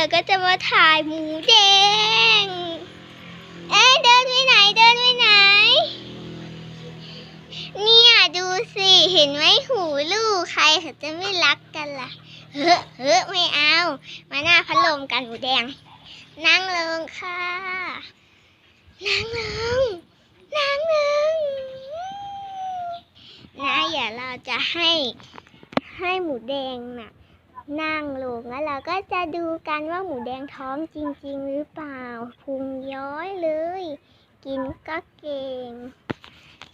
เราก็จะมาถ่ายหมูแดง เอ๊ะเดินไปไหนเดินไปไหน เนี่ยดูสิเห็นไหมหูลูกใครเขาจะไม่รักกันล่ะ เฮ้อเฮ้อไม่เอา มาหน้าพัดลมกันหมูแดง นั่งลงค่ะ นั่งลง นั่งลงนะอย่าเราจะให้ให้หมูแดงน่ะ นั่งลงแล้วเราก็จะดูกันว่าหมูแดงท้องจริง ๆ หรือเปล่าพุงย้อยเลย กินก็เก่ง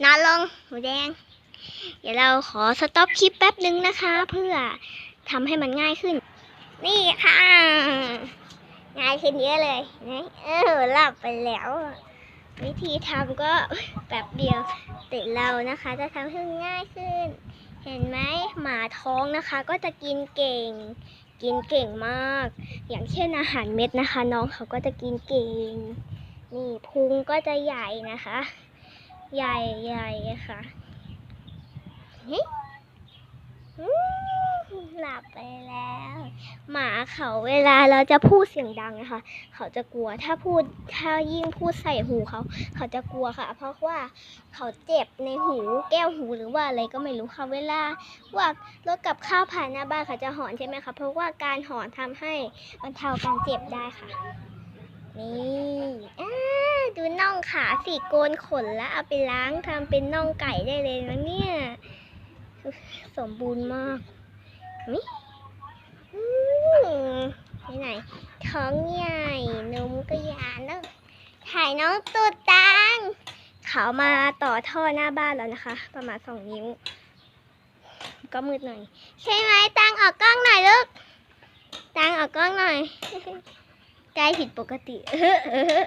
นอนลงหมูแดง เดี๋ยวเราขอสต็อปคลิปแป๊บนึงนะคะ เพื่อทำให้มันง่ายขึ้น นี่ค่ะ ง่ายขึ้นเยอะเลยนะเออหลับไปแล้ว วิธีทำก็แบบเดียวแต่เรานะคะ จะทำให้ง่ายขึ้น เห็นไหมหมาท้องนะคะก็จะกินเก่ง กินเก่งมาก อย่างเช่นอาหารเม็ดนะคะ น้องเขาก็จะกินเก่ง นี่พุงก็จะใหญ่นะคะ ใหญ่ใหญ่ค่ะเฮ้ยอืมหลับไปแล้ว หมาเขาเวลาเราจะพูดเสียงดังนะคะ เขาจะกลัวถ้าพูดถ้ายิ่งพูดใส่หูเขา เขาจะกลัวค่ะ เพราะว่าเขาเจ็บในหูแก้วหูหรือว่าอะไรก็ไม่รู้ค่ะเวลาว่ารถกับข้าวผ่านหน้าบ้านเขาจะหอนใช่ไหมคะเพราะว่าการหอนทำให้บรรเทาการเจ็บได้ค่ะนี่อดูน่องขาสีโกนขนแล้วเอาไปล้างทำเป็นน่องไก่ได้เลยนะเนี่ย สมบูรณ์มากมิอื มไปไหน ท้องใหญ่นมก็ยาเนอะถ่ายน้องตูดตังเขามาต่อท่อหน้าบ้านแล้วนะคะ ประมาณสองนิ้ว ก็มืดหน่อย ใช่ไหมตังออกกล้องหน่อยลูกตังออกกล้องหน่อยใกล้ผิดปกติเออ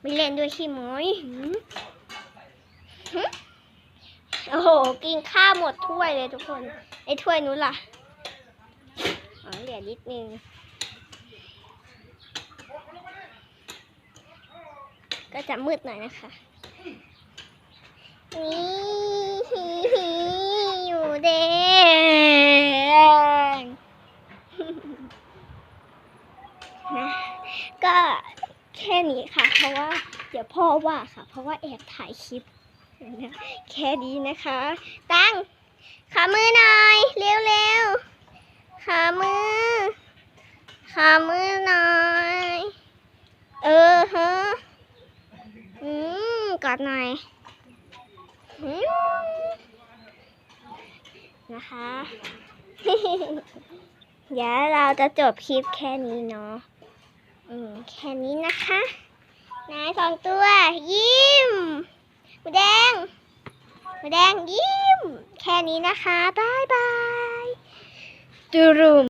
ไม่เล่นด้วยขี้ม้อยโอ้โห กินข้าวหมดถ้วยเลยทุกคน ไอ้ถ้วยนู้นล่ะ อ๋อเหลือนิดนึง ก็จะมืดหน่อยนะคะ นี่อยู่แดงนะก็แค่นี้ค่ะ เพราะว่าเดี๋ยวพ่อว่าค่ะ เพราะว่าแอบถ่ายคลิปนะแค่นี้นะคะ ตั้งขามือหน่อย เร็วเร็วๆขามือามือหน่อย เออฮะอืมกอดหน่อยนะคะ เดี๋ยวเราจะจบคลิปแค่นี้เนาะ อืม แค่นี้นะคะนายสองตัว ยิ้มหมูแดงหมูแดงยิ้ม แค่นี้นะคะ บ๊ายบายจูรุม